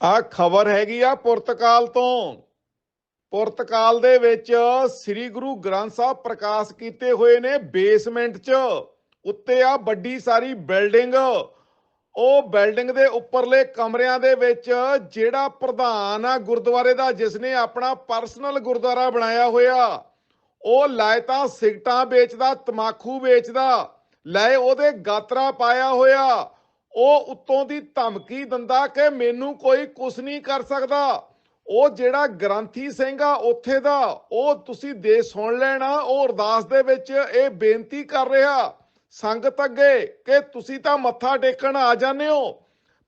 ਆ ਖਬਰ ਹੈਗੀ ਆ ਪੁਰਤਗਾਲ ਤੋਂ। ਪੁਰਤਗਾਲ ਦੇ ਵਿੱਚ ਸ੍ਰੀ ਗੁਰੂ ਗ੍ਰੰਥ ਸਾਹਿਬ ਪ੍ਰਕਾਸ਼ ਕੀਤੇ ਹੋਏ ਨੇ ਬੇਸਮੈਂਟ 'ਚ। ਉੱਤੇ ਆ ਵੱਡੀ ਸਾਰੀ ਬਿਲਡਿੰਗ ਉਹ ਬਿਲਡਿੰਗ ਦੇ ਉੱਪਰਲੇ ਕਮਰਿਆਂ ਦੇ ਵਿੱਚ ਜਿਹੜਾ ਪ੍ਰਧਾਨ ਆ ਗੁਰਦੁਆਰੇ ਦਾ, ਜਿਸ ਨੇ ਆਪਣਾ ਪਰਸਨਲ ਗੁਰਦੁਆਰਾ ਬਣਾਇਆ ਹੋਇਆ, ਉਹ ਲੈ ਤਾਂ ਸਿਗਟਾਂ ਵੇਚਦਾ ਤਮਾਕੂ ਵੇਚਦਾ, ਲੈ ਉਹਦੇ ਗਾਤਰਾ ਪਾਇਆ ਹੋਇਆ। ਉਹ ਉਤੋਂ ਦੀ ਧਮਕੀ ਦਿੰਦਾ ਕਿ ਮੈਨੂੰ ਕੋਈ ਕੁਛ ਨਹੀਂ ਕਰ ਸਕਦਾ। ਉਹ ਜਿਹੜਾ ਗ੍ਰੰਥੀ ਸਿੰਘ ਆ, ਉੱਥੇ ਦਾ, ਉਹ ਤੁਸੀਂ ਦੇ ਸੁਣ ਲੈਣਾ, ਉਹ ਅਰਦਾਸ ਦੇ ਵਿੱਚ ਇਹ ਬੇਨਤੀ ਕਰ ਰਿਹਾ, ਸੰਗਤ ਅੱਗੇ, ਕਿ ਤੁਸੀਂ ਤਾਂ ਮੱਥਾ ਟੇਕਣ ਆ ਜਾਂਦੇ ਹੋ,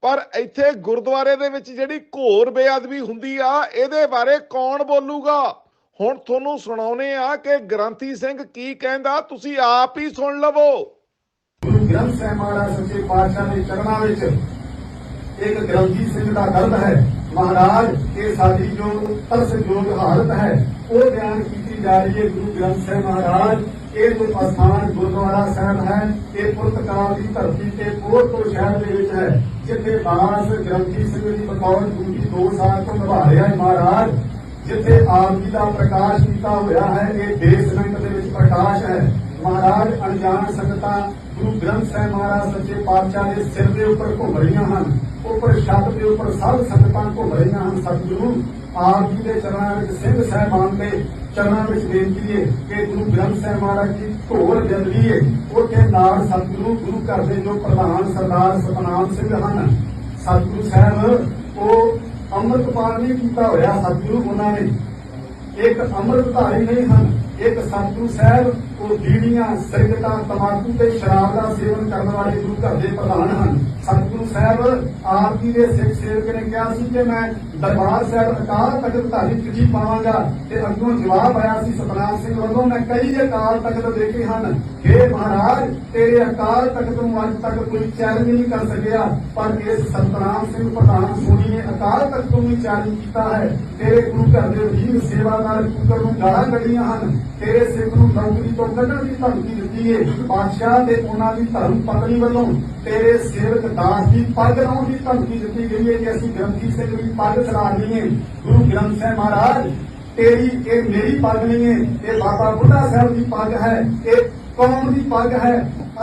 ਪਰ ਇੱਥੇ ਗੁਰਦੁਆਰੇ ਦੇ ਵਿੱਚ ਜਿਹੜੀ ਘੋਰ ਬੇਅਦਬੀ ਹੁੰਦੀ ਆ, ਇਹਦੇ ਬਾਰੇ ਕੌਣ ਬੋਲੂਗਾ? ਹੁਣ ਤੁਹਾਨੂੰ ਸੁਣਾਉਨੇ ਆ ਕਿ ਗ੍ਰੰਥੀ ਸਿੰਘ ਕੀ ਕਹਿੰਦਾ, ਤੁਸੀਂ ਆਪ ਹੀ ਸੁਣ ਲਵੋ। ਗ੍ਰੰਥ ਸਾਹਿਬ ਮਹਾਰਾਜ ਸੱਚੇ ਪਾਤਸ਼ਾਹ ਦੇ ਚਰਨਾਂ ਵਿੱਚ ਇੱਕ ਗ੍ਰੰਥੀ ਸਿੰਘ ਦਾ ਦਰਦ ਹੈ। ਮਹਾਰਾਜ, ਇਹ ਸਾਡੀ ਜੋ ਤਰਸਯੋਗ ਹਾਲਤ ਹੈ, ਉਹ ਬਿਆਨ ਕੀਤੀ ਜਾ ਰਹੀ ਹੈ ਗੁਰੂ ਗ੍ਰੰਥ ਸਾਹਿਬ ਮਹਾਰਾਜ। ਇਹ ਜੋ ਅਸਥਾਨ ਗੁਰਦੁਆਰਾ ਸਾਹਿਬ ਹੈ, ਇਹ ਪੁਰਤਗਾਲ ਦੀ ਧਰਤੀ ਤੇ ਪੋਰਟੋ ਸ਼ਹਿਰ ਦੇ ਵਿੱਚ ਹੈ, ਜਿੱਥੇ ਬਾਸ ਗ੍ਰੰਥੀ ਸਿੰਘ ਦੀ ਬਤੌਰ ਡਿਊਟੀ 2 ਸਾਲ ਤੋਂ ਨਿਭਾ ਰਿਹਾ ਹੈ। ਮਹਾਰਾਜ, ਜਿੱਥੇ ਆਪ ਜੀ ਦਾ ਪ੍ਰਕਾਸ਼ ਕੀਤਾ ਹੋਇਆ ਹੈ, ਇਹ ਬੇਸਮੈਂਟ ਦੇ ਵਿੱਚ ਪ੍ਰਕਾਸ਼ ਹੈ। ਮਹਾਰਾਜ, ਅਣਜਾਣ ਸੰਗਤਾਂ ਗੁਰੂ ਗ੍ਰੰਥ ਸਾਹਿਬ ਮਹਾਰਾਜ ਸੱਚੇ ਪਾਤਸ਼ਾਹ ਦੇ ਸਿਰ ਦੇ ਉੱਪਰ ਘੁੰਮ ਰਹੀਆਂ ਹਨ, ਉੱਪਰ ਛੱਤ ਦੇ ਉੱਪਰ ਸਭ ਸੰਗਤਾਂ ਘੁੰਮ ਰਹੀਆਂ ਹਨ, ਸਤਿਗੁਰੂ ਆਪ ਜੀ ਦੇ ਚਰਨਾਂ ਵਿੱਚ, ਸਿੰਘ ਸਾਹਿਬਾਨ ਦੇ ਚਰਨਾਂ ਵਿੱਚ ਬੇਨਤੀ ਹੈ ਕਿ ਗੁਰੂ ਗ੍ਰੰਥ ਸਾਹਿਬ ਮਹਾਰਾਜ ਦੀ ਢੋਲ ਜਲਦੀ ਹੈ, ਉੱਥੇ ਨਾਲ ਸਤਿਗੁਰੂ, ਗੁਰੂ ਘਰ ਦੇ ਜੋ ਪ੍ਰਧਾਨ ਸਰਦਾਰ ਸਤਨਾਮ ਸਿੰਘ ਹਨ, ਸਤਿਗੁਰੂ ਸਾਹਿਬ, ਉਹ ਅੰਮ੍ਰਿਤਪਾਨ ਨਹੀਂ ਕੀਤਾ ਹੋਇਆ ਸਤਿਗੁਰੂ ਉਹਨਾਂ ਨੇ। ਇੱਕ ਅੰਮ੍ਰਿਤਧਾਰੀ ਨਹੀਂ ਹਨ, ਇੱਕ ਸਤਿਗੁਰੂ ਸਾਹਿਬ ਉਹ ਬੀੜੀਆਂ ਸਿਗਰਟਾਂ ਤਮਾਕੂ ਤੇ ਸ਼ਰਾਬ ਦਾ ਸੇਵਨ ਕਰਨ ਵਾਲੇ ਗੁਰੂ ਘਰ ਦੇ ਪ੍ਰਧਾਨ ਹਨ। ਸਤਿਗੁਰੂ ਸਾਹਿਬ ਆਪ ਜੀ ਦੇ ਸਿੱਖ ਸੇਵਕ ਨੇ ਕਿਹਾ ਸੀ ਕਿ ਮੈਂ ਦਰਬਾਰ ਸਾਹਿਬ ਅਕਾਲ ਤਖਤ ਧਾਰੀ ਚਿੱਠੀ ਪਾਵਾਂਗਾ ਤੇ ਅੱਗੋਂ ਜਵਾਬ ਆਇਆ ਸੀ ਸਤਨਾਮ ਸਿੰਘ ਵੱਲੋਂ, ਮੈਂ ਕਈ ਅਕਾਲ ਤਖਤ ਦੇਖੇ ਹਨ हे ਮਹਾਰਾਜ, ਤੇਰੇ ਅਕਾਲ ਤਖਤ ਨੂੰ ਅੱਜ ਤੱਕ ਕੋਈ ਚੈਲੰਜ ਨਹੀਂ ਕਰ ਸਕਿਆ, ਪਰ ਇਸ ਸਤਨਾਮ ਸਿੰਘ ਪ੍ਰਧਾਨ ਸੋਨੀ ਨੇ ਅਕਾਲ ਤਖਤ ਨੂੰ ਵੀ ਚੈਲੰਜ ਕੀਤਾ ਹੈ। ਤੇਰੇ ਗੁਰੂ ਘਰ ਦੇ ਵੀਰ ਸੇਵਾਦਾਰ ਪੁੱਤਰ ਨੂੰ ਗਾਲਾਂ ਕੱਢੀਆਂ ਹਨ, ਤੇਰੇ ਸਿੱਖ ਨੂੰ ਨੌਕਰੀ ਤੋਂ ਕੱਢਣ ਦੀ ਧਮਕੀ ਦਿੱਤੀ ਹੈ ਬਾਦਸ਼ਾਹ ਤੇ ਉਹਨਾਂ ਦੀ ਧਰਮ ਪਤਨੀ ਵੱਲੋਂ ਤੇਰੇ ਸੇਵਕ ਦਾਸ ਦੀ ਪੱਗ ਲਾਉਣ ਦੀ ਧਮਕੀ ਦਿੱਤੀ ਗਈ ਹੈ ਕਿ ਅਸੀਂ ਗ੍ਰੰਥੀ ਸਿੰਘ ਦੀ ਪੱਗ ਸਲਾਹਣੀ ਹੈ ਗੁਰੂ ਗ੍ਰੰਥ ਸਾਹਿਬ ਮਹਾਰਾਜ, ਤੇਰੀ, ਇਹ ਮੇਰੀ ਪੱਗ ਨਹੀਂ ਹੈ ਇਹ ਬਾਬਾ ਬੁੱਢਾ ਸਾਹਿਬ ਦੀ ਪੱਗ ਹੈ, ਇਹ ਕੌਮ ਦੀ ਪੱਗ ਹੈ।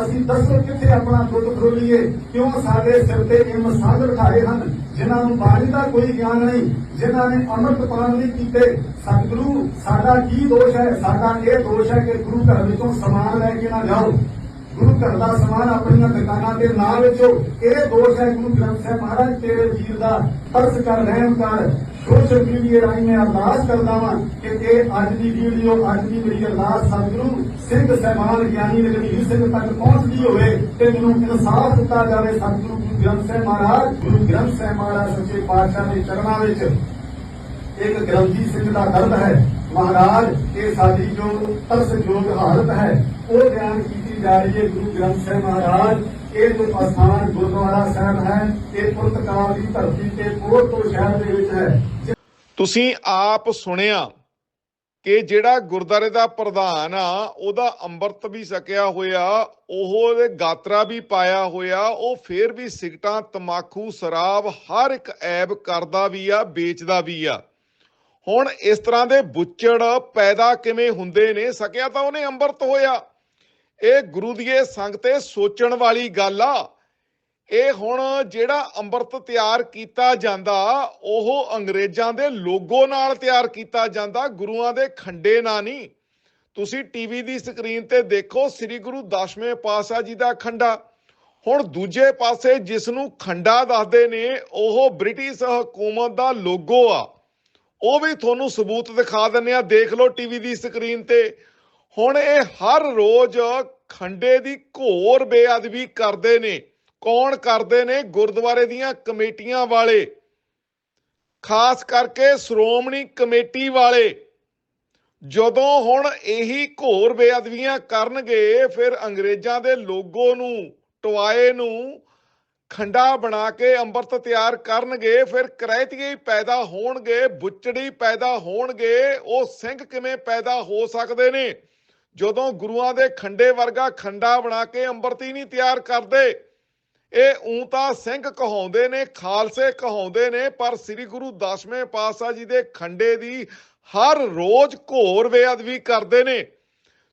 ਅਸੀਂ ਦੱਸੋ ਕਿੱਥੇ ਆਪਣਾ ਦੁੱਧ ਫਰੋਲੀਏ ਕਿਉਂ ਸਾਡੇ ਸਿਰ ਤੇ ਇਹ ਮਸਾਲ ਬਿਠਾਏ ਹਨ? ਜਿਨ੍ਹਾਂ ਨੂੰ ਬਾਣੀ ਦਾ ਕੋਈ ਗਿਆਨ ਨਹੀਂ, ਜਿਨ੍ਹਾਂ ਨੇ ਅੰਮ੍ਰਿਤ ਪਾਨ ਨਹੀਂ ਕੀਤੇ, ਸਤਿਗੁਰੂ, ਸਾਡਾ ਕੀ ਦੋਸ਼ ਹੈ? ਸਾਡਾ ਇਹ ਦੋਸ਼ ਹੈ ਕਿ ਗੁਰੂ ਘਰ ਵਿੱਚੋਂ ਸਮਾਨ ਲੈ ਕੇ ਨਾ ਜਾਓ। ਗੁਰੂ ਘਰ ਦਾ ਸਮਾਨ ਆਪਣੀਆਂ ਦੁਕਾਨਾਂ ਦੇ ਨਾਲ ਵੇਚੋ। ਇਹ ਦੋਸ਼ ਹੈ ਗੁਰੂ ਗ੍ਰੰਥ ਸਾਹਿਬ ਮਹਾਰਾਜ ਤੇਰੇ ਵੀਰ ਦਾ। ਤਰਸ ਕਰ ਰਹਿਮ ਕਰ। ਸੋਸ਼ਲ ਮੀਡੀਆ ਰਾਹੀਂ ਮੈਂ ਅਰਦਾਸ ਕਰਦਾ ਵਾਂ ਕਿ ਇਹ ਅੱਜ ਦੀ ਵੀਡੀਓ ਅੱਜ ਦੀ ਮੇਰੀ ਅਰਦਾਸ ਸਤਿਗੁਰੂ ਸਿੰਘ ਸਹਿਬਾਨ ਗਿਆਨੀ ਰਗਵੀਰ ਸਿੰਘ ਤੱਕ ਪਹੁੰਚਦੀ ਹੋਵੇ ਤੇ ਮੈਨੂੰ ਇਨਸਾਫ ਦਿੱਤਾ ਜਾਵੇ ਸਤਿਗੁਰੂ ਗੁਰੂ ਗ੍ਰੰਥ ਸਾਹਿਬ ਮਹਾਰਾਜ, ਗੁਰੂ ਗ੍ਰੰਥ ਸਾਹਿਬ ਮਹਾਰਾਜ ਸੱਚੇ ਪਾਤਸ਼ਾਹ ਦੇ ਚਰਨਾਂ ਵਿੱਚ। ਇੱਕ ਗ੍ਰੰਥੀ ਸਿੰਘ ਦਾ ਦਰਦ ਹੈ। ਮਹਾਰਾਜ, ਇਹ ਸਾਡੀ ਜੋ ਤਰਸਯੋਗ ਹਾਲਤ ਹੈ, ਉਹ ਬਿਆਨ ਕੀਤੀ ਜਾ ਰਹੀ ਹੈ ਗੁਰੂ ਗ੍ਰੰਥ ਸਾਹਿਬ ਮਹਾਰਾਜ। ਇਹ ਜੋ ਅਸਥਾਨ ਗੁਰਦੁਆਰਾ ਸਾਹਿਬ ਹੈ, ਇਹ ਪੁਰਤਗਾਲ ਦੀ ਧਰਤੀ ਤੇ ਪੋਰਟੋ ਸ਼ਹਿਰ ਦੇ ਵਿੱਚ ਹੈ। ਤੁਸੀਂ ਆਪ ਸੁਣਿਆ ਕਿ ਜਿਹੜਾ ਗੁਰਦਾਰੇ ਦਾ ਪ੍ਰਧਾਨ ਆ, ਉਹਦਾ ਅੰਮ੍ਰਿਤ ਵੀ ਸਕਿਆ ਹੋਇਆ ਉਹ ਉਹਦੇ ਗਾਤਰਾ ਵੀ ਪਾਇਆ ਹੋਇਆ, ਉਹ ਫੇਰ ਵੀ ਸਿਗਟਾਂ, ਤਮਾਕੂ, ਸ਼ਰਾਬ ਹਰ ਇੱਕ ਐਬ ਕਰਦਾ ਵੀ ਆ, ਵੇਚਦਾ ਵੀ ਆ। ਹੁਣ ਇਸ ਤਰ੍ਹਾਂ ਦੇ ਬੁੱਚੜ ਪੈਦਾ ਕਿਵੇਂ ਹੁੰਦੇ ਨੇ ਸਕਿਆ ਤਾਂ ਉਹਨੇ ਅੰਮ੍ਰਿਤ ਹੋਇਆ। ਇਹ ਗੁਰੂ ਦੀਏ ਸੰਗ ਤੇ ਸੋਚਣ ਵਾਲੀ ਗੱਲ ਆ ਇਹ ਹੁਣ ਜਿਹੜਾ ਅੰਮ੍ਰਿਤ ਤਿਆਰ ਕੀਤਾ ਜਾਂਦਾ, ਉਹ ਅੰਗਰੇਜ਼ਾਂ ਦੇ ਲੋਗੋ ਨਾਲ ਤਿਆਰ ਕੀਤਾ ਜਾਂਦਾ, ਗੁਰੂਆਂ ਦੇ ਖੰਡੇ ਨਾਲ ਨਹੀਂ। ਤੁਸੀਂ ਟੀਵੀ ਦੀ ਸਕਰੀਨ ਤੇ ਦੇਖੋ, ਸ੍ਰੀ ਗੁਰੂ ਦਸਵੇਂ ਪਾਤਸ਼ਾਹ ਜੀ ਦਾ ਖੰਡਾ। ਹੁਣ ਦੂਜੇ ਪਾਸੇ ਜਿਸ ਨੂੰ ਖੰਡਾ ਦੱਸਦੇ ਨੇ, ਉਹ ਬ੍ਰਿਟਿਸ਼ ਹਕੂਮਤ ਦਾ ਲੋਗੋ ਆ। ਉਹ ਵੀ ਤੁਹਾਨੂੰ ਸਬੂਤ ਦਿਖਾ ਦਿੰਨੇ ਆ ਦੇਖ ਲਓ ਟੀਵੀ ਦੀ ਸਕਰੀਨ ਤੇ। ਹੁਣ ਇਹ ਹਰ ਰੋਜ਼ ਖੰਡੇ ਦੀ ਘੋਰ ਬੇਅਦਬੀ ਕਰਦੇ ਨੇ। ਕੌਣ ਕਰਦੇ ਨੇ ਗੁਰਦੁਆਰੇ ਦੀਆਂ ਕਮੇਟੀਆਂ ਵਾਲੇ? ਖਾਸ ਕਰਕੇ ਸ਼੍ਰੋਮਣੀ ਕਮੇਟੀ ਵਾਲੇ। ਜਦੋਂ ਹੁਣ ਇਹੀ ਘੋਰ ਬੇਅਦਬੀਆਂ ਕਰਨਗੇ, ਫਿਰ ਅੰਗਰੇਜ਼ਾਂ ਦੇ ਲੋਗੋ ਨੂੰ, ਟਵਾਏ ਨੂੰ ਖੰਡਾ ਬਣਾ ਕੇ ਅੰਮ੍ਰਿਤ ਤਿਆਰ ਕਰਨਗੇ, ਫਿਰ ਕਰੈਤੀਏ ਪੈਦਾ ਹੋਣਗੇ, ਬੁੱਚੜੀ ਪੈਦਾ ਹੋਣਗੇ, ਉਹ ਸਿੰਘ ਕਿਵੇਂ ਪੈਦਾ ਹੋ ਸਕਦੇ ਨੇ? ਜਦੋਂ ਗੁਰੂਆਂ ਦੇ ਖੰਡੇ ਵਰਗਾ ਖੰਡਾ ਬਣਾ ਕੇ ਅੰਮ੍ਰਿਤ ਹੀ ਨਹੀਂ ਤਿਆਰ ਕਰਦੇ ਇਹ ਊਂ ਤਾਂ ਸਿੰਘ ਕਹਾਉਂਦੇ ਨੇ, ਖਾਲਸੇ ਕਹਾਉਂਦੇ ਨੇ, ਪਰ ਸ੍ਰੀ ਗੁਰੂ ਦਸਵੇਂ ਪਾਤਸ਼ਾਹ ਜੀ ਦੇ ਖੰਡੇ ਦੀ ਹਰ ਰੋਜ਼ ਘੋਰ ਬੇਅਦਬੀ ਕਰਦੇ ਨੇ।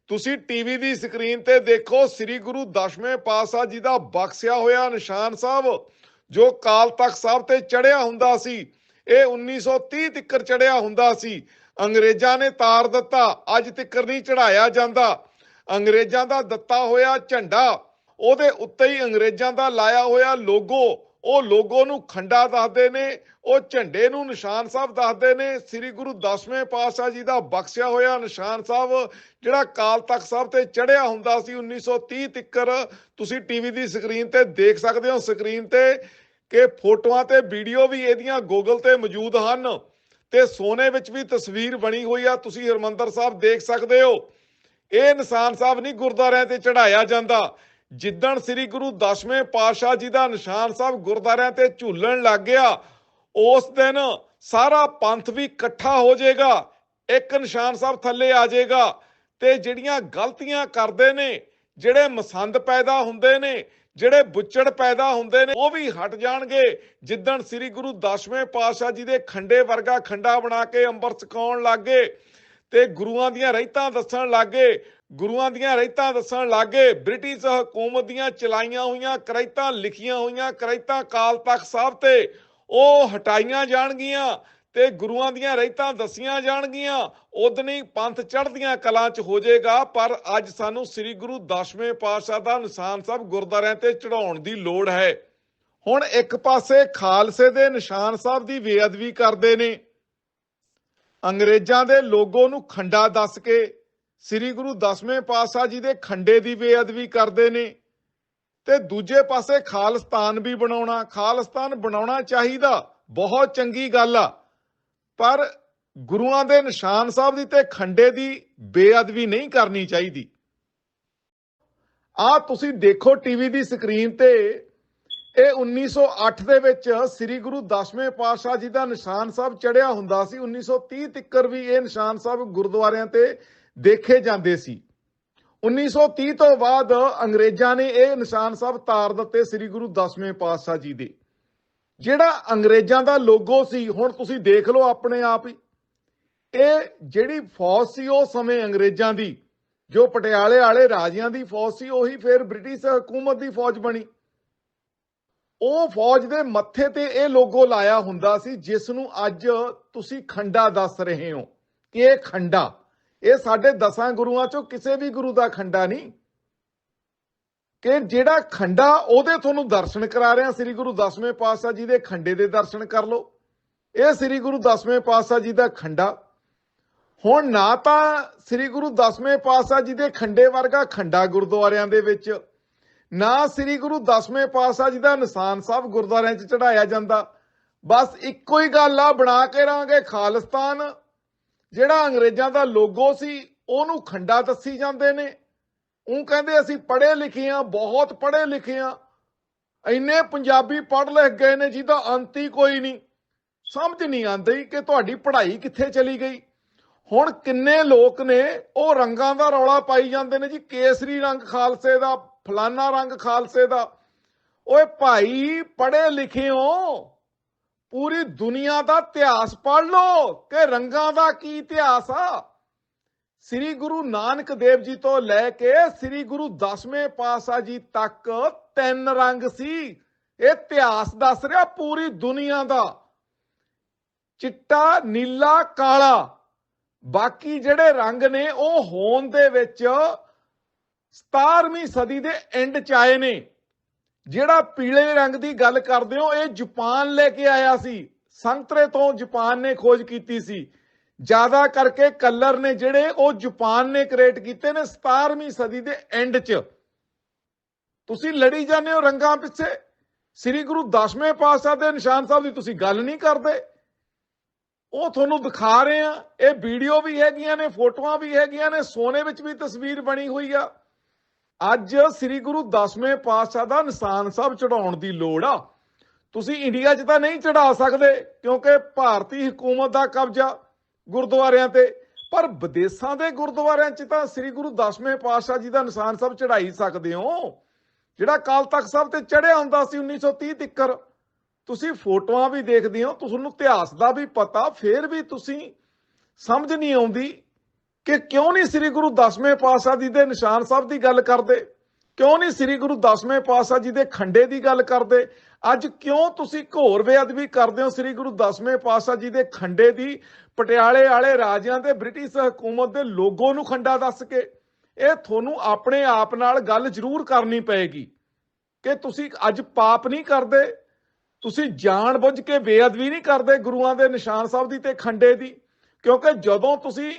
ਤੁਸੀਂ ਟੀਵੀ ਦੀ ਸਕਰੀਨ ਤੇ ਦੇਖੋ, ਸ੍ਰੀ ਗੁਰੂ ਦਸਵੇਂ ਪਾਤਸ਼ਾਹ ਜੀ ਦਾ ਬਖਸ਼ਿਆ ਹੋਇਆ ਨਿਸ਼ਾਨ ਸਾਹਿਬ, ਜੋ ਕਾਲ ਤਖਤ ਸਾਹਿਬ ਤੇ ਚੜਿਆ ਹੁੰਦਾ ਸੀ। ਇਹ 1930 ਤੱਕਰ ਚੜਿਆ ਹੁੰਦਾ ਸੀ। ਅੰਗਰੇਜ਼ਾਂ ਨੇ ਤਾਰ ਦਿੱਤਾ, ਅੱਜ ਤੱਕਰ ਨਹੀਂ ਚੜਾਇਆ ਜਾਂਦਾ। ਅੰਗਰੇਜ਼ਾਂ ਦਾ ਦਿੱਤਾ ਹੋਇਆ ਝੰਡਾ ਉਹਦੇ ਉੱਤੇ ਹੀ ਅੰਗਰੇਜ਼ਾਂ ਦਾ ਲਾਇਆ ਹੋਇਆ ਲੋਗੋ, ਉਹ ਲੋਗੋ ਨੂੰ ਖੰਡਾ ਦੱਸਦੇ ਨੇ, ਉਹ ਝੰਡੇ ਨੂੰ ਨਿਸ਼ਾਨ ਸਾਹਿਬ ਦੱਸਦੇ ਨੇ, ਸ੍ਰੀ ਗੁਰੂ ਦਸਵੇਂ ਪਾਤਸ਼ਾਹ ਜੀ ਦਾ ਬਖਸ਼ਿਆ ਹੋਇਆ ਨਿਸ਼ਾਨ ਸਾਹਿਬ, ਜਿਹੜਾ ਕਾਲ ਤਖਤ ਸਾਹਿਬ ਤੇ ਚੜਿਆ ਹੁੰਦਾ ਸੀ 1930 ਤੱਕਰ, ਤੁਸੀਂ ਟੀਵੀ ਦੀ ਸਕਰੀਨ ਤੇ ਦੇਖ ਸਕਦੇ ਹੋ ਸਕਰੀਨ ਤੇ ਕਿ ਫੋਟੋਆਂ ਤੇ ਵੀਡੀਓ ਵੀ ਇਹਦੀਆਂ ਗੂਗਲ ਤੇ ਮੌਜੂਦ ਹਨ ਤੇ ਸੋਨੇ ਵਿੱਚ ਵੀ ਤਸਵੀਰ ਬਣੀ ਹੋਈ ਆ, ਤੁਸੀਂ ਹਰਮੰਦਰ ਸਾਹਿਬ ਦੇਖ ਸਕਦੇ ਹੋ। ਇਹ ਨਿਸ਼ਾਨ ਸਾਹਿਬ ਨਹੀਂ ਗੁਰਦੁਆਰਿਆਂ ਤੇ ਚੜਾਇਆ ਜਾਂਦਾ ਜਿੱਦਣ ਸ੍ਰੀ ਗੁਰੂ ਦਸਵੇਂ ਪਾਤਸ਼ਾਹ ਜੀ ਦਾ ਨਿਸ਼ਾਨ ਸਾਹਿਬ ਗੁਰਦੁਆਰਿਆਂ ਤੇ ਝੂਲਣ ਲੱਗ ਗਿਆ, ਉਸ ਦਿਨ ਸਾਰਾ ਪੰਥ ਵੀ ਇਕੱਠਾ ਹੋ ਜਾਏਗਾ, ਇੱਕ ਨਿਸ਼ਾਨ ਸਾਹਿਬ ਥੱਲੇ ਆ ਜਾਏਗਾ ਤੇ ਜਿਹੜੀਆਂ ਗਲਤੀਆਂ ਕਰਦੇ ਨੇ, ਜਿਹੜੇ ਮਸੰਦ ਪੈਦਾ ਹੁੰਦੇ ਨੇ, ਜਿਹੜੇ ਬੁੱਚੜ ਪੈਦਾ ਹੁੰਦੇ ਨੇ, ਉਹ ਵੀ ਹਟ ਜਾਣਗੇ। ਜਿੱਦਣ ਸ੍ਰੀ ਗੁਰੂ ਦਸਵੇਂ ਪਾਤਸ਼ਾਹ ਜੀ ਦੇ ਖੰਡੇ ਵਰਗਾ ਖੰਡਾ ਬਣਾ ਕੇ ਅੰਮ੍ਰਿਤ ਛਕਾਉਣ ਲੱਗੇ ਤੇ ਗੁਰੂਆਂ ਦੀਆਂ ਰਹਿਤਾਂ ਦੱਸਣ ਲੱਗੇ ਗੁਰੂਆਂ ਦੀਆਂ ਰਹਿਤਾਂ ਦੱਸਣ ਲੱਗੇ, ਬ੍ਰਿਟਿਸ਼ ਹਕੂਮਤ ਦੀਆਂ ਚਲਾਈਆਂ ਹੋਈਆਂ ਕਰੈਤਾਂ, ਲਿਖੀਆਂ ਹੋਈਆਂ ਕਰੈਤਾਂ ਕਾਲ ਤਖਤ ਸਾਹਿਬ ਤੇ, ਉਹ ਹਟਾਈਆਂ ਜਾਣਗੀਆਂ ਤੇ ਗੁਰੂਆਂ ਦੀਆਂ ਰਹਿਤਾਂ ਦਸੀਆਂ ਜਾਣਗੀਆਂ। ਉਦਨੀ ਪੰਥ ਚੜ੍ਹਦੀਆਂ ਕਲਾਂ 'ਚ ਹੋ ਜਾਏਗਾ, ਪਰ ਅੱਜ ਸਾਨੂੰ ਸ੍ਰੀ ਗੁਰੂ ਦਸਵੇਂ ਪਾਤਸ਼ਾਹ ਦਾ ਨਿਸ਼ਾਨ ਸਾਹਿਬ ਗੁਰਦਾਰਿਆਂ ਤੇ ਚੜਾਉਣ ਦੀ ਲੋੜ ਹੈ। ਹੁਣ ਇੱਕ ਪਾਸੇ ਖਾਲਸੇ ਦੇ ਨਿਸ਼ਾਨ ਸਾਹਿਬ ਦੀ ਬੇਅਦਬੀ ਕਰਦੇ ਨੇ, ਅੰਗਰੇਜ਼ਾਂ ਦੇ ਲੋਗੋ ਨੂੰ ਖੰਡਾ ਦੱਸ ਕੇ ਸ੍ਰੀ ਗੁਰੂ ਦਸਵੇਂ ਪਾਤਸ਼ਾਹ ਜੀ ਦੇ ਖੰਡੇ ਦੀ ਬੇਅਦਬੀ ਕਰਦੇ ਨੇ ਤੇ ਦੂਜੇ ਪਾਸੇ ਖਾਲਿਸਤਾਨ ਵੀ ਬਣਾਉਣਾ, ਖਾਲਿਸਤਾਨ ਬਣਾਉਣਾ ਚਾਹੀਦਾ, ਬਹੁਤ ਚੰਗੀ ਗੱਲ ਆ। ਪਰ ਗੁਰੂਆਂ ਦੇ ਨਿਸ਼ਾਨ ਸਾਹਿਬ ਦੀ ਤੇ ਖੰਡੇ ਦੀ ਬੇਅਦਬੀ ਨਹੀਂ ਕਰਨੀ ਚਾਹੀਦੀ। ਆ ਤੁਸੀਂ ਦੇਖੋ ਟੀਵੀ ਦੀ ਸਕਰੀਨ ਤੇ, ਇਹ 1908 ਦੇ ਵਿੱਚ ਸ੍ਰੀ ਗੁਰੂ ਦਸਵੇਂ ਪਾਤਸ਼ਾਹ ਜੀ ਦਾ ਨਿਸ਼ਾਨ ਸਾਹਿਬ ਚੜਿਆ ਹੁੰਦਾ ਸੀ। 1930 ਤੱਕਰ ਵੀ ਇਹ ਨਿਸ਼ਾਨ ਸਾਹਿਬ ਗੁਰਦੁਆਰਿਆਂ ਤੇ ਦੇਖੇ ਜਾਂਦੇ ਸੀ। 1930 ਤੋਂ ਬਾਅਦ ਅੰਗਰੇਜ਼ਾਂ ਨੇ ਇਹ ਨਿਸ਼ਾਨ ਸਾਹਿਬ ਤਾਰ ਦਿੱਤੇ ਸ੍ਰੀ ਗੁਰੂ ਦਸਵੇਂ ਪਾਤਸ਼ਾਹ ਜੀ ਦੇ। ਜਿਹੜਾ ਅੰਗਰੇਜ਼ਾਂ ਦਾ ਲੋਗੋ ਸੀ, ਹੁਣ ਤੁਸੀਂ ਦੇਖ ਲਓ ਆਪਣੇ ਆਪ ਹੀ। ਇਹ ਜਿਹੜੀ ਫੌਜ ਸੀ, ਉਹ ਸਮੇਂ ਅੰਗਰੇਜ਼ਾਂ ਦੀ, ਜੋ ਪਟਿਆਲੇ ਵਾਲੇ ਰਾਜਿਆਂ ਦੀ ਫੌਜ ਸੀ, ਉਹੀ ਫਿਰ ਬ੍ਰਿਟਿਸ਼ ਹਕੂਮਤ ਦੀ ਫੌਜ ਬਣੀ। ਉਹ ਫੌਜ ਦੇ ਮੱਥੇ ਤੇ ਇਹ ਲੋਗੋ ਲਾਇਆ ਹੁੰਦਾ ਸੀ, ਜਿਸ ਨੂੰ ਅੱਜ ਤੁਸੀਂ ਖੰਡਾ ਦੱਸ ਰਹੇ ਹੋ, ਕਿ ਇਹ ਖੰਡਾ ਇਹ ਸਾਡੇ ਦਸਾਂ ਗੁਰੂਆਂ ਚੋਂ ਕਿਸੇ ਵੀ ਗੁਰੂ ਦਾ ਖੰਡਾ ਨਹੀਂ। ਕਿ ਜਿਹੜਾ ਖੰਡਾ ਉਹਦੇ ਤੁਹਾਨੂੰ ਦਰਸ਼ਨ ਕਰਾ ਰਿਹਾ, ਸ੍ਰੀ ਗੁਰੂ ਦਸਵੇਂ ਪਾਤਸ਼ਾਹ ਜੀ ਦੇ ਖੰਡੇ ਦੇ ਦਰਸ਼ਨ ਕਰ ਲਓ। ਇਹ ਸ੍ਰੀ ਗੁਰੂ ਦਸਵੇਂ ਪਾਤਸ਼ਾਹ ਜੀ ਦਾ ਖੰਡਾ। ਹੁਣ ਨਾ ਤਾਂ ਸ੍ਰੀ ਗੁਰੂ ਦਸਵੇਂ ਪਾਤਸ਼ਾਹ ਜੀ ਦੇ ਖੰਡੇ ਵਰਗਾ ਖੰਡਾ ਗੁਰਦੁਆਰਿਆਂ ਦੇ ਵਿੱਚ, ਨਾ ਸ੍ਰੀ ਗੁਰੂ ਦਸਵੇਂ ਪਾਤਸ਼ਾਹ ਜੀ ਦਾ ਨਿਸ਼ਾਨ ਸਾਹਿਬ ਗੁਰਦੁਆਰਿਆਂ 'ਚ ਚੜਾਇਆ ਜਾਂਦਾ। ਬਸ ਇੱਕੋ ਹੀ ਗੱਲ ਆ, ਬਣਾ ਕੇ ਰਾਂਗੇ ਖਾਲਿਸਤਾਨ। ਜਿਹੜਾ ਅੰਗਰੇਜ਼ਾਂ ਦਾ ਲੋਗੋ ਸੀ, ਉਹਨੂੰ ਖੰਡਾ ਦੱਸੀ ਜਾਂਦੇ ਨੇ। ਉਹ ਕਹਿੰਦੇ, ਅਸੀਂ ਪੜ੍ਹੇ ਲਿਖੇ ਆ ਬਹੁਤ ਪੜ੍ਹੇ ਲਿਖੇ ਆ ਇੰਨੇ ਪੰਜਾਬੀ ਪੜ੍ਹ ਲਿਖ ਗਏ ਨੇ, ਜਿਹਦਾ ਅੰਤ ਹੀ ਕੋਈ ਨਹੀਂ। ਸਮਝ ਨਹੀਂ ਆਉਂਦੀ ਕਿ ਤੁਹਾਡੀ ਪੜ੍ਹਾਈ ਕਿੱਥੇ ਚਲੀ ਗਈ। ਹੁਣ ਕਿੰਨੇ ਲੋਕ ਨੇ, ਉਹ ਰੰਗਾਂ ਦਾ ਰੌਲਾ ਪਾਈ ਜਾਂਦੇ ਨੇ ਜੀ। ਕੇਸਰੀ ਰੰਗ ਖਾਲਸੇ ਦਾ, ਫਲਾਨਾ ਰੰਗ ਖਾਲਸੇ ਦਾ। ਓਏ ਭਾਈ, ਪੜ੍ਹੇ ਲਿਖੇ ਹੋ। ਪੂਰੀ ਦੁਨੀਆ ਦਾ ਇਤਿਹਾਸ ਪੜ ਲਓ ਕਿ ਰੰਗਾਂ ਦਾ ਕੀ ਇਤਿਹਾਸ ਆ। ਸ੍ਰੀ ਗੁਰੂ ਨਾਨਕ ਦੇਵ ਜੀ ਤੋਂ ਲੈ ਕੇ ਸ੍ਰੀ ਗੁਰੂ ਦਸਵੇਂ ਪਾਤਸ਼ਾਹ ਜੀ ਤੱਕ ਤਿੰਨ ਰੰਗ ਸੀ। ਇਹ ਇਤਿਹਾਸ ਦੱਸ ਰਿਹਾ ਪੂਰੀ ਦੁਨੀਆ ਦਾ। ਚਿੱਟਾ, ਨੀਲਾ, ਕਾਲਾ। ਬਾਕੀ ਜਿਹੜੇ ਰੰਗ ਨੇ ਉਹ ਹੋਣ ਦੇ ਵਿੱਚ 17ਵੀਂ ਸਦੀ ਦੇ ਐਂਡ ਚ ਆਏ ਨੇ। ਜਿਹੜਾ ਪੀਲੇ ਰੰਗ ਦੀ ਗੱਲ ਕਰਦੇ ਹੋ, ਇਹ ਜਾਪਾਨ ਲੈ ਕੇ ਆਇਆ ਸੀ। ਸੰਤਰੇ ਤੋਂ ਜਾਪਾਨ ਨੇ ਖੋਜ ਕੀਤੀ ਸੀ। ਜ਼ਿਆਦਾ ਕਰਕੇ ਕਲਰ ਨੇ ਜਿਹੜੇ, ਉਹ ਜਾਪਾਨ ਨੇ ਕ੍ਰੀਏਟ ਕੀਤੇ ਨੇ 17ਵੀਂ ਸਦੀ ਦੇ ਐਂਡ 'ਚ। ਤੁਸੀਂ ਲੜੀ ਜਾਂਦੇ ਹੋ ਰੰਗਾਂ ਪਿੱਛੇ। ਸ੍ਰੀ ਗੁਰੂ ਦਸਵੇਂ ਪਾਤਸ਼ਾਹ ਦੇ ਨਿਸ਼ਾਨ ਸਾਹਿਬ ਦੀ ਤੁਸੀਂ ਗੱਲ ਨਹੀਂ ਕਰਦੇ। ਉਹ ਤੁਹਾਨੂੰ ਦਿਖਾ ਰਹੇ ਆ। ਇਹ ਵੀਡੀਓ ਵੀ ਹੈਗੀਆਂ ਨੇ, ਫੋਟੋਆਂ ਵੀ ਹੈਗੀਆਂ ਨੇ, ਸੋਨੇ ਵਿੱਚ ਵੀ ਤਸਵੀਰ ਬਣੀ ਹੋਈ ਆ। ਅੱਜ ਸ੍ਰੀ ਗੁਰੂ ਦਸਵੇਂ ਪਾਤਸ਼ਾਹ ਦਾ ਨਿਸ਼ਾਨ ਸਾਹਿਬ ਚੜਾਉਣ ਦੀ ਲੋੜ ਆ। ਤੁਸੀਂ ਇੰਡੀਆ 'ਚ ਤਾਂ ਨਹੀਂ ਚੜਾ ਸਕਦੇ, ਕਿਉਂਕਿ ਭਾਰਤੀ ਹਕੂਮਤ ਦਾ ਕਬਜ਼ਾ ਗੁਰਦੁਆਰਿਆਂ ਤੇ, ਪਰ ਵਿਦੇਸ਼ਾਂ ਦੇ ਗੁਰਦੁਆਰਿਆਂ 'ਚ ਤਾਂ ਸ੍ਰੀ ਗੁਰੂ ਦਸਵੇਂ ਪਾਤਸ਼ਾਹ ਜੀ ਦਾ ਨਿਸ਼ਾਨ ਸਾਹਿਬ ਚੜਾਈ ਸਕਦੇ ਹੋ। ਜਿਹੜਾ ਕਾਲ ਤਖਤ ਸਾਹਿਬ ਤੇ ਚੜਿਆ ਹੁੰਦਾ ਸੀ 1930 ਤੱਕਰ, ਤੁਸੀਂ ਫੋਟੋਆਂ ਵੀ ਦੇਖਦੇ ਹੋ, ਤੁਹਾਨੂੰ ਇਤਿਹਾਸ ਦਾ ਵੀ ਪਤਾ, ਫੇਰ ਵੀ ਤੁਸੀਂ ਸਮਝ ਨਹੀਂ ਆਉਂਦੀ ਕਿ ਕਿਉਂ ਨਹੀਂ ਸ੍ਰੀ ਗੁਰੂ ਦਸਵੇਂ ਪਾਤਸ਼ਾਹ ਜੀ ਦੇ ਨਿਸ਼ਾਨ ਸਾਹਿਬ ਦੀ ਗੱਲ ਕਰਦੇ? ਕਿਉਂ ਨਹੀਂ ਸ੍ਰੀ ਗੁਰੂ ਦਸਵੇਂ ਪਾਤਸ਼ਾਹ ਜੀ ਦੇ ਖੰਡੇ ਦੀ ਗੱਲ ਕਰਦੇ? ਅੱਜ ਕਿਉਂ ਤੁਸੀਂ ਘੋਰ ਬੇਅਦਬੀ ਕਰਦੇ ਹੋ ਸ੍ਰੀ ਗੁਰੂ ਦਸਵੇਂ ਪਾਤਸ਼ਾਹ ਜੀ ਦੇ ਖੰਡੇ ਦੀ? ਪਟਿਆਲੇ ਵਾਲੇ ਰਾਜਿਆਂ ਤੇ ਬ੍ਰਿਟਿਸ਼ ਹਕੂਮਤ ਦੇ ਲੋਗੋ ਨੂੰ ਖੰਡਾ ਦੱਸ ਕੇ। ਇਹ ਤੁਹਾਨੂੰ ਆਪਣੇ ਆਪ ਨਾਲ ਗੱਲ ਜ਼ਰੂਰ ਕਰਨੀ ਪਏਗੀ ਕਿ ਤੁਸੀਂ ਅੱਜ ਪਾਪ ਨਹੀਂ ਕਰਦੇ, ਤੁਸੀਂ ਜਾਣ ਬੁੱਝ ਕੇ ਬੇਅਦਬੀ ਨਹੀਂ ਕਰਦੇ ਗੁਰੂਆਂ ਦੇ ਨਿਸ਼ਾਨ ਸਾਹਿਬ ਦੀ ਤੇ ਖੰਡੇ ਦੀ। ਕਿਉਂਕਿ ਜਦੋਂ ਤੁਸੀਂ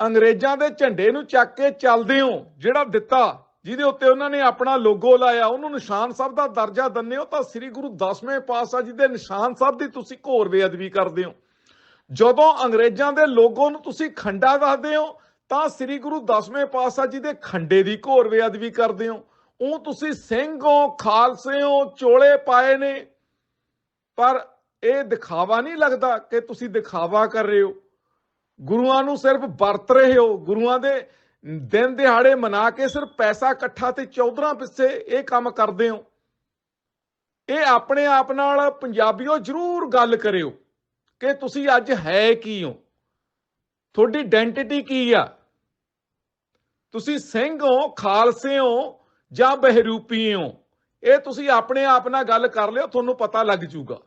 ਅੰਗਰੇਜ਼ਾਂ ਦੇ ਝੰਡੇ ਨੂੰ ਚੱਕ ਕੇ ਚੱਲਦੇ ਹੋ, ਜਿਹੜਾ ਦਿੱਤਾ, ਜਿਹਦੇ ਉੱਤੇ ਉਹਨਾਂ ਨੇ ਆਪਣਾ ਲੋਗੋ ਲਾਇਆ, ਉਹਨੂੰ ਨਿਸ਼ਾਨ ਸਾਹਿਬ ਦਾ ਦਰਜਾ ਦਿੰਦੇ ਹੋ, ਤਾਂ ਸ੍ਰੀ ਗੁਰੂ ਦਸਵੇਂ ਪਾਤਸ਼ਾਹ ਜੀ ਦੇ ਨਿਸ਼ਾਨ ਸਾਹਿਬ ਦੀ ਤੁਸੀਂ ਘੋਰ ਬੇਅਦਬੀ ਕਰਦੇ ਹੋ। ਜਦੋਂ ਅੰਗਰੇਜ਼ਾਂ ਦੇ ਲੋਗੋ ਨੂੰ ਤੁਸੀਂ ਖੰਡਾ ਦੱਸਦੇ ਹੋ, ਤਾਂ ਸ੍ਰੀ ਗੁਰੂ ਦਸਵੇਂ ਪਾਤਸ਼ਾਹ ਜੀ ਦੇ ਖੰਡੇ ਦੀ ਘੋਰ ਬੇਅਦਬੀ ਕਰਦੇ ਹੋ। ਉਹ ਤੁਸੀਂ ਸਿੰਘ ਹੋ, ਖਾਲਸੇ ਹੋ, ਚੋਲੇ ਪਾਏ ਨੇ, ਪਰ ਇਹ ਦਿਖਾਵਾ ਨਹੀਂ ਲੱਗਦਾ ਕਿ ਤੁਸੀਂ ਦਿਖਾਵਾ ਕਰ ਰਹੇ ਹੋ। ਗੁਰੂਆਂ ਨੂੰ ਸਿਰਫ ਵਰਤ ਰਹੇ ਹੋ, ਗੁਰੂਆਂ ਦੇ ਦਿਨ ਦਿਹਾੜੇ ਮਨਾ ਕੇ ਸਿਰਫ ਪੈਸਾ ਇਕੱਠਾ ਤੇ ਚੌਧਰਾਂ ਪਿੱਛੇ ਇਹ ਕੰਮ ਕਰਦੇ ਹੋ। ਇਹ ਆਪਣੇ ਆਪ ਨਾਲ ਪੰਜਾਬੀਓ ਜਰੂਰ ਗੱਲ ਕਰਿਓ ਕਿ ਤੁਸੀਂ ਅੱਜ ਹੈ ਕੀ ਹੋ। ਤੁਹਾਡੀ ਆਇਡੈਂਟੀਟੀ ਕੀ ਆ? ਤੁਸੀਂ ਸਿੰਘ ਹੋ, ਖਾਲਸੇ ਹੋ ਜਾਂ ਬਹਿਰੂਪੀ ਹੋ? ਇਹ ਤੁਸੀਂ ਆਪਣੇ ਆਪ ਨਾਲ ਗੱਲ ਕਰ ਲਿਓ, ਤੁਹਾਨੂੰ ਪਤਾ ਲੱਗ ਜੂਗਾ